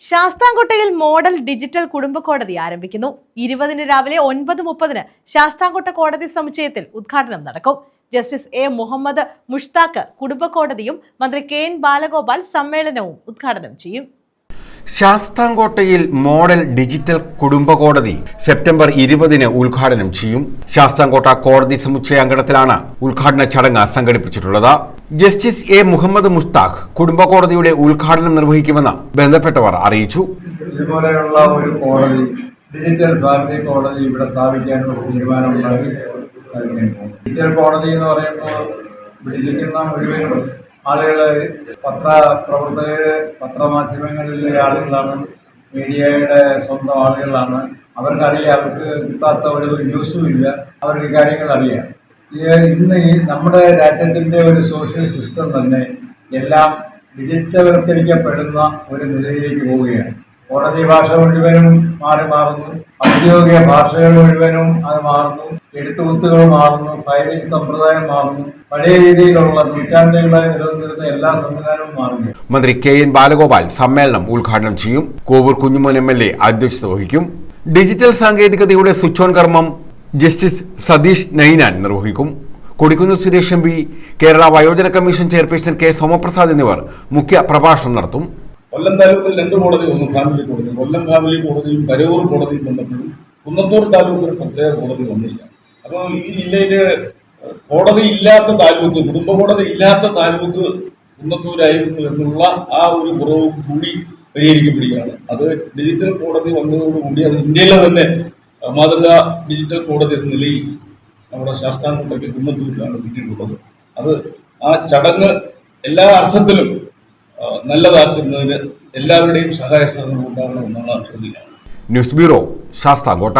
ശാസ്താംകോട്ടയിൽ model digital കുടുംബ കോടതി ആരംഭിക്കുന്നു. ഇരുപതിന് രാവിലെ ഒൻപത് മുപ്പതിന് ശാസ്താംകോട്ട കോടതി സമുച്ചയത്തിൽ ഉദ്ഘാടനം നടക്കും. ജസ്റ്റിസ് എ മുഹമ്മദ് മുഷ്താഖ് കുടുംബ കോടതിയും മന്ത്രി കെ എൻ ബാലഗോപാൽ സമ്മേളനവും ഉദ്ഘാടനം ചെയ്യും. ശാസ്താംകോട്ടയിൽ മോഡൽ ഡിജിറ്റൽ കുടുംബ കോടതി സെപ്റ്റംബർ ഇരുപതിന് ഉദ്ഘാടനം ചെയ്യും. ശാസ്താംകോട്ട കോടതി സമുച്ചയ അങ്കണത്തിലാണ് ഉദ്ഘാടന ചടങ്ങ് സംഘടിപ്പിച്ചിട്ടുള്ളത്. ജസ്റ്റിസ് എ മുഹമ്മദ് മുഷ്താഖ് കുടുംബ കോടതിയുടെ ഉദ്ഘാടനം നിർവഹിക്കുമെന്ന് ബന്ധപ്പെട്ടവർ അറിയിച്ചു. ഇതുപോലെയുള്ള ഒരു കോടതി ഡിജിറ്റൽ ഭാരതി കോടതി ഇവിടെ സ്ഥാപിക്കാൻ ഒരു തീരുമാനമുണ്ടായി ഡിജിറ്റൽ കോടതി എന്ന് പറയുമ്പോൾ ഇവിടെ ഇരിക്കുന്ന മുഴുവനും ആളുകൾ പത്ര പ്രവർത്തകർ പത്രമാധ്യമങ്ങളിലെ ആളുകളാണ് മീഡിയയുടെ സ്വന്തം ആളുകളാണ്. അവർക്കറിയാം അവർക്ക് കിട്ടാത്ത ഒരു ന്യൂസും ഇല്ല. അവർക്ക് കാര്യങ്ങൾ അറിയാം. ഇന്ന് നമ്മുടെ രാജ്യത്തിന്റെ ഒരു സോഷ്യൽ സിസ്റ്റം തന്നെ എല്ലാം ഡിജിറ്റൽവൽക്കരിക്കപ്പെടുന്ന ഒരു നിലയിലേക്ക് പോവുകയാണ്. കോടതി ഭാഷ മുഴുവനും മാറി മാറുന്നു ഔദ്യോഗിക ഭാഷകൾ മുഴുവനും അത് മാറുന്നു എഴുത്തുകുത്തുകൾ മാറുന്നു ഫയലിംഗ് സമ്പ്രദായം മാറുന്നു. പഴയ രീതിയിലുള്ള നൂറ്റാണ്ടുകളായി നിലനിന്നിരുന്ന എല്ലാ സംവിധാനവും മാറുന്നു മന്ത്രി കെ എൻ ബാലഗോപാൽ സമ്മേളനം ഉദ്ഘാടനം ചെയ്യും. Kovoor Kunjumon M L A അധ്യക്ഷത വഹിക്കും. ഡിജിറ്റൽ സാങ്കേതികതയുടെ സ്വിച്ച് ഓൺ കർമ്മം ജസ്റ്റിസ് സതീഷ് നൈനാൻ നിർവഹിക്കും. കൊടിക്കുന്ന് സുരേഷ് എം പി കേരള വയോജന കമ്മീഷൻ ചെയർപേഴ്സൺ കെ. സോമപ്രസാദ് എന്നിവർ മുഖ്യ പ്രഭാഷണം നടത്തും. കൊല്ലം താലൂക്കിൽ രണ്ട് കോടതി ഒന്ന് ഫാമിലി കോടതി. കൊല്ലം ഫാമിലി കോടതിയും കരൂർ കോടതിയും വന്നപ്പോഴും കുന്നത്തൂർ താലൂക്കിൽ പ്രത്യേക കോടതി വന്നില്ല. അപ്പോൾ ഈ ജില്ലയിൽ കോടതി ഇല്ലാത്ത താലൂക്ക് കുടുംബ കോടതി ഇല്ലാത്ത താലൂക്ക് കുന്നത്തൂരായിരുന്നു എന്നുള്ള ആ ഒരു കുറവ് കൂടി പരിഹരിക്കപ്പെടുകയാണ്. അത് ഡിജിറ്റൽ കോടതി വന്നതോടുകൂടി അത് ഇന്ത്യയിലെ തന്നെ മാതൃകാ ഡിജിറ്റൽ കോടതി എന്ന നിലയിൽ നമ്മുടെ ശാസ്താംകോട്ടയ്ക്ക് കുന്നത്തൂരിലാണ് കിട്ടിയിട്ടുള്ളത് അത് ആ ചടങ്ങ് എല്ലാ അർത്ഥത്തിലും നല്ലതാക്കുന്നതിന് എല്ലാവരുടെയും സഹായ സഹകരണം ഉണ്ടാകണമെന്നാണ് അഭ്യർത്ഥിക്കുന്നത്. News bureau Sasthamkotta.